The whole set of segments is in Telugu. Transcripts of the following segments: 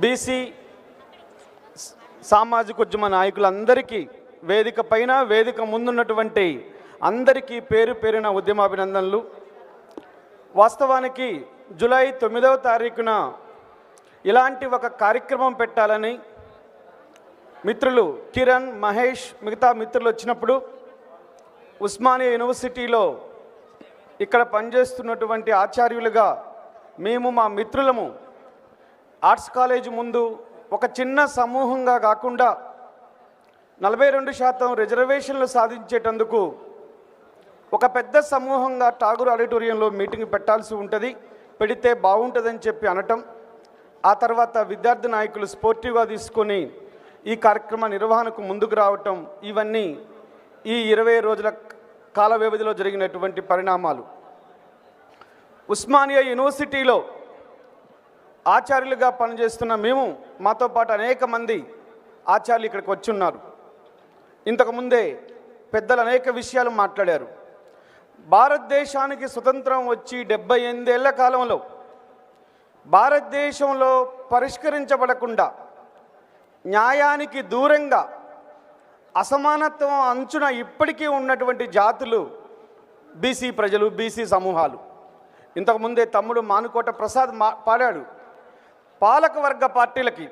బీసీ సామాజిక ఉద్యమ నాయకులందరికీ వేదిక పైన వేదిక ముందున్నటువంటి అందరికీ పేరు పేరిన ఉద్యమాభినందనలు. వాస్తవానికి జూలై తొమ్మిదవ తారీఖున ఇలాంటి ఒక కార్యక్రమం పెట్టాలని మిత్రులు కిరణ్ మహేష్ మిగతా మిత్రులు వచ్చినప్పుడు ఉస్మానియా యూనివర్సిటీలో ఇక్కడ పనిచేస్తున్నటువంటి ఆచార్యులుగా మేము మా మిత్రులము ఆర్ట్స్ కాలేజ్ ముందు ఒక చిన్న సమూహంగా కాకుండా నలభై రెండు శాతం రిజర్వేషన్లు సాధించేటందుకు ఒక పెద్ద సమూహంగా ఠాగూర్ ఆడిటోరియంలో మీటింగ్ పెట్టాల్సి ఉంటుంది. పెడితే బాగుంటుందని చెప్పి అనటం. ఆ తర్వాత విద్యార్థి నాయకులు స్పోర్టివ్గా తీసుకొని ఈ కార్యక్రమ నిర్వహణకు ముందుకు రావటం. ఇవన్నీ ఈ ఇరవై రోజుల కాల వ్యవధిలో జరిగినటువంటి పరిణామాలు. ఉస్మానియా యూనివర్సిటీలో ఆచార్యులుగా పనిచేస్తున్న మేము మాతో పాటు అనేక మంది ఆచార్యులు ఇక్కడికి వచ్చి ఉన్నారు ఇంతకుముందే పెద్దలు అనేక విషయాలు మాట్లాడారు. భారతదేశానికి స్వతంత్రం వచ్చి డెబ్బై ఎనిమిదేళ్ళ కాలంలో భారతదేశంలో పరిష్కరించబడకుండా న్యాయానికి దూరంగా అసమానత్వం అంచున ఇప్పటికీ ఉన్నటువంటి జాతులు బీసీ ప్రజలు బీసీ సమూహాలు. ఇంతకుముందే తమ్ముడు మానుకోట ప్రసాద్ మా పాడాడు. పాలకవర్గ పార్టీలకి.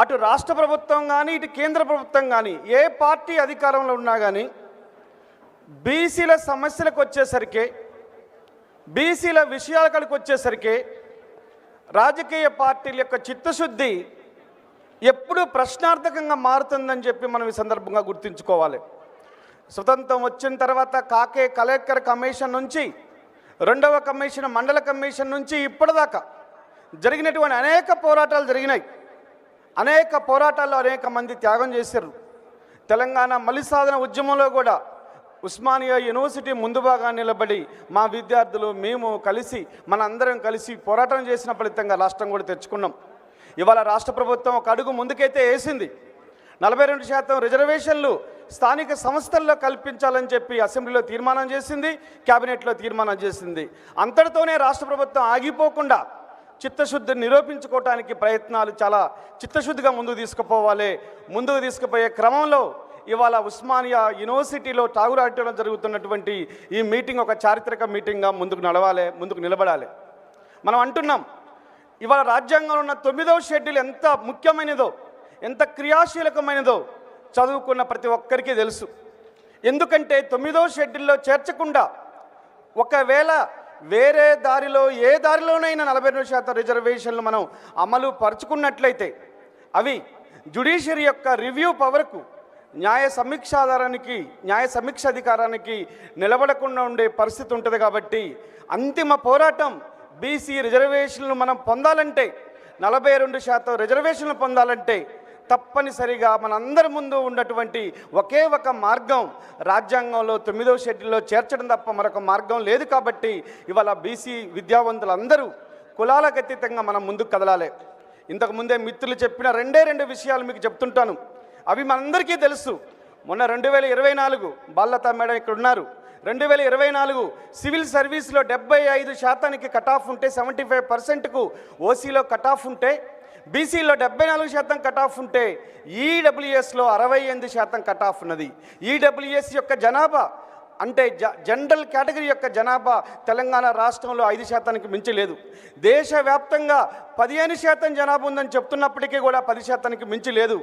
అటు రాష్ట్ర ప్రభుత్వం కానీ ఇటు కేంద్ర ప్రభుత్వం కానీ ఏ పార్టీ అధికారంలో ఉన్నా కానీ బీసీల సమస్యలకు వచ్చేసరికి బీసీల విషయాల కడికి వచ్చేసరికి రాజకీయ పార్టీల యొక్క చిత్తశుద్ధి ఎప్పుడు ప్రశ్నార్థకంగా మారుతుందని చెప్పి మనం ఈ సందర్భంగా గుర్తుంచుకోవాలి. స్వతంత్రం వచ్చిన తర్వాత కాకే కలెక్టర్ కమిషన్ నుంచి రెండవ కమిషన్ మండల కమిషన్ నుంచి ఇప్పటిదాకా జరిగినటువంటి అనేక పోరాటాలు జరిగినాయి. అనేక పోరాటాల్లో అనేక మంది త్యాగం చేశారు. తెలంగాణ మలి సాధన ఉద్యమంలో కూడా ఉస్మానియా యూనివర్సిటీ ముందు భాగా నిలబడి మా విద్యార్థులు మేము కలిసి మన అందరం కలిసి పోరాటం చేసిన ఫలితంగా రాష్ట్రం కూడా తెచ్చుకున్నాం. ఇవాళ రాష్ట్ర ప్రభుత్వం ఒక అడుగు ముందుకైతే వేసింది. నలభై రెండు శాతం రిజర్వేషన్లు స్థానిక సంస్థల్లో కల్పించాలని చెప్పి అసెంబ్లీలో తీర్మానం చేసింది కేబినెట్లో తీర్మానం చేసింది. అంతటితోనే రాష్ట్ర ప్రభుత్వం ఆగిపోకుండా చిత్తశుద్ధిని నిరూపించుకోవటానికి ప్రయత్నాలు చాలా చిత్తశుద్ధిగా ముందుకు తీసుకుపోవాలి. ముందుకు తీసుకుపోయే క్రమంలో ఇవాళ ఉస్మానియా యూనివర్సిటీలో ఠాగూర్ ఆడిటోరియం జరుగుతున్నటువంటి ఈ మీటింగ్ ఒక చారిత్రక మీటింగ్గా ముందుకు నడవాలి ముందుకు నిలబడాలి. మనం అంటున్నాం ఇవాళ రాజ్యాంగంలో ఉన్న తొమ్మిదవ షెడ్యూల్ ఎంత ముఖ్యమైనదో ఎంత క్రియాశీలకమైనదో చదువుకున్న ప్రతి ఒక్కరికి తెలుసు. ఎందుకంటే తొమ్మిదవ షెడ్యూల్లో చేర్చకుండా ఒకవేళ వేరే దారిలో ఏ దారిలోనైనా నలభై రెండు శాతం రిజర్వేషన్లు మనం అమలు పరుచుకున్నట్లయితే అవి జుడిషియరీ యొక్క రివ్యూ పవర్కు న్యాయ సమీక్షాధారానికి న్యాయ సమీక్ష అధికారానికి నిలబడకుండా ఉండే పరిస్థితి ఉంటుంది కాబట్టి అంతిమ పోరాటం బీసీ రిజర్వేషన్లు మనం పొందాలంటే నలభై రెండు శాతం రిజర్వేషన్లు పొందాలంటే తప్పనిసరిగా మనందరి ముందు ఉన్నటువంటి ఒకే ఒక మార్గం. రాజ్యాంగంలో తొమ్మిదవ షెడ్యూల్లో చేర్చడం తప్ప మరొక మార్గం లేదు కాబట్టి ఇవాళ బీసీ విద్యావంతులందరూ కులాలకు అతీతంగా మనం ముందుకు కదలాలి. ఇంతకుముందే మిత్రులు చెప్పిన రెండే రెండు విషయాలు మీకు చెప్తుంటాను. అవి మనందరికీ తెలుసు. మొన్న రెండు వేల ఇరవై నాలుగు బాల్లత మేడం ఇక్కడ ఉన్నారు. రెండు వేల ఇరవై నాలుగు సివిల్ సర్వీస్లో డెబ్బై ఐదు శాతానికి కట్ ఆఫ్ ఉంటే సెవెంటీ ఫైవ్ పర్సెంట్కు ఓసీలో కట్ ఆఫ్ ఉంటే బీసీలో డెబ్బై నాలుగు శాతం కట్ ఆఫ్ ఉంటే ఈడబ్ల్యూఎస్లో అరవై ఎనిమిది శాతం కట్ ఆఫ్ ఉన్నది. ఈడబ్ల్యూఎస్ యొక్క జనాభా అంటే జ జనరల్ కేటగిరీ యొక్క జనాభా తెలంగాణ రాష్ట్రంలో ఐదు శాతానికి మించి లేదు దేశవ్యాప్తంగా పదిహేను శాతం జనాభా ఉందని చెప్తున్నప్పటికీ కూడా పది శాతానికి మించి లేదు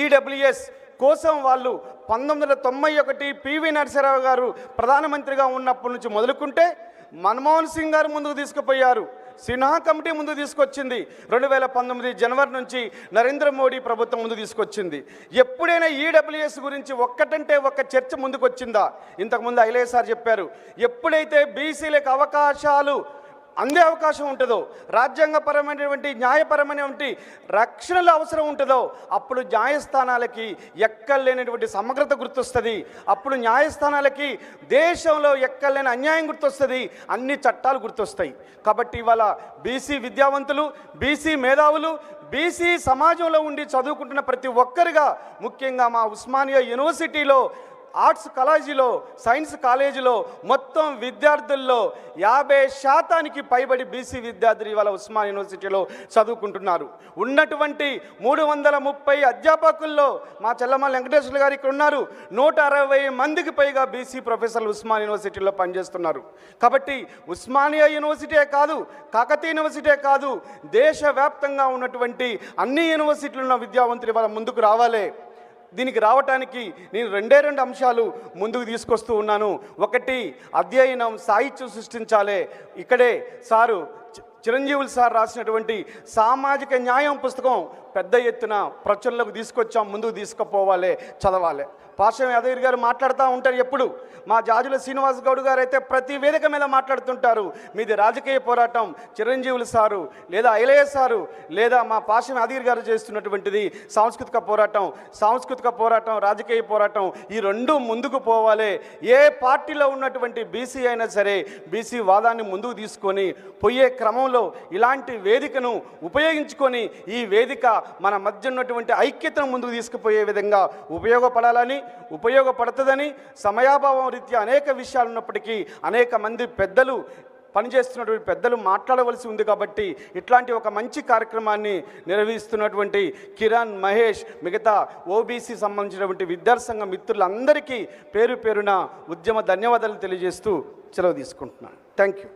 ఈడబ్ల్యూఎస్ కోసం వాళ్ళు పంతొమ్మిది వందల తొంభై ఒకటి పివి నరసింహరావు గారు ప్రధానమంత్రిగా ఉన్నప్పటి నుంచి మొదలుకుంటే మన్మోహన్ సింగ్ గారు ముందుకు తీసుకుపోయారు. సిన్హా కమిటీ ముందు తీసుకొచ్చింది. రెండు వేల పంతొమ్మిది జనవరి నుంచి నరేంద్ర మోడీ ప్రభుత్వం ముందు తీసుకొచ్చింది. ఎప్పుడైనా ఈడబ్ల్యూఎస్ గురించి ఒక్కటంటే ఒక్క చర్చ ముందుకు వచ్చిందా ఇంతకుముందు ఐలయ్య సార్ చెప్పారు. ఎప్పుడైతే బీసీలకు అవకాశాలు అందే అవకాశం ఉంటుందో రాజ్యాంగపరమైనటువంటి న్యాయపరమైనటువంటి రక్షణల అవసరం ఉంటుందో అప్పుడు న్యాయస్థానాలకి ఎక్కలేనటువంటి సమగ్రత గుర్తొస్తుంది. అప్పుడు న్యాయస్థానాలకి దేశంలో ఎక్కలేని అన్యాయం గుర్తొస్తుంది. అన్ని చట్టాలు గుర్తొస్తాయి. కాబట్టి ఇవాళ బీసీ విద్యావంతులు బీసీ మేధావులు బీసీ సమాజంలో ఉండి చదువుకుంటున్న ప్రతి ఒక్కరిగా ముఖ్యంగా మా ఉస్మానియా యూనివర్సిటీలో ఆర్ట్స్ కాలేజీలో సైన్స్ కాలేజీలో మొత్తం విద్యార్థుల్లో యాభై శాతానికి పైబడి బీసీ విద్యార్థులు ఇవాళ ఉస్మాన్ యూనివర్సిటీలో చదువుకుంటున్నారు. ఉన్నటువంటి మూడు వందల ముప్పై అధ్యాపకుల్లో మా చెల్లమ్మ వెంకటేశ్వర గారు ఇక్కడ ఉన్నారు. నూట అరవై మందికి పైగా బీసీ ప్రొఫెసర్లు ఉస్మాన్ యూనివర్సిటీలో పనిచేస్తున్నారు. కాబట్టి ఉస్మానియా యూనివర్సిటీ కాదు కాకతీయ యూనివర్సిటీ కాదు దేశవ్యాప్తంగా ఉన్నటువంటి అన్ని యూనివర్సిటీలు ఉన్న విద్యావంతులు ఇవాళ ముందుకు రావాలి. దీనికి రావటానికి నేను రెండే రెండు అంశాలు ముందుకు తీసుకొస్తూ ఉన్నాను. ఒకటి అధ్యయనం సాహిత్యం సృష్టించాలే. ఇక్కడే సారు చి- చిరంజీవులు సార్ రాసినటువంటి సామాజిక న్యాయం పుస్తకం పెద్ద ఎత్తున ప్రచురణలకు తీసుకొచ్చాం ముందుకు తీసుకుపోవాలి చదవాలి. పార్శ్వం యాదగిరి గారు మాట్లాడుతూ ఉంటారు ఎప్పుడు. మా జాజుల శ్రీనివాస్ గౌడ్ గారు అయితే ప్రతి వేదిక మీద మాట్లాడుతుంటారు. మీది రాజకీయ పోరాటం చిరంజీవులు సారు లేదా ఐలయ్య సారు లేదా మా పార్శ్వం యాదగిరి గారు చేస్తున్నటువంటిది సాంస్కృతిక పోరాటం సాంస్కృతిక పోరాటం రాజకీయ పోరాటం ఈ రెండు ముందుకు పోవాలి. ఏ పార్టీలో ఉన్నటువంటి బీసీ అయినా సరే బీసీ వాదాన్ని ముందుకు తీసుకొని పోయే క్రమంలో ఇలాంటి వేదికను ఉపయోగించుకొని ఈ వేదిక మన మధ్య ఉన్నటువంటి ఐక్యతను ముందుకు తీసుకుపోయే విధంగా ఉపయోగపడాలని ఉపయోగపడుతుందని సమయాభావం రీత్యా అనేక విషయాలు ఉన్నప్పటికీ అనేక మంది పెద్దలు పనిచేస్తున్నటువంటి పెద్దలు మాట్లాడవలసి ఉంది కాబట్టి ఇట్లాంటి ఒక మంచి కార్యక్రమాన్ని నిర్వహిస్తున్నటువంటి కిరణ్ మహేష్ మిగతా ఓబీసీ సంబంధించినటువంటి విద్యార్థి మిత్రులందరికీ పేరు పేరున ఉద్యమ ధన్యవాదాలు తెలియజేస్తూ సెలవు తీసుకుంటున్నాను. Thank you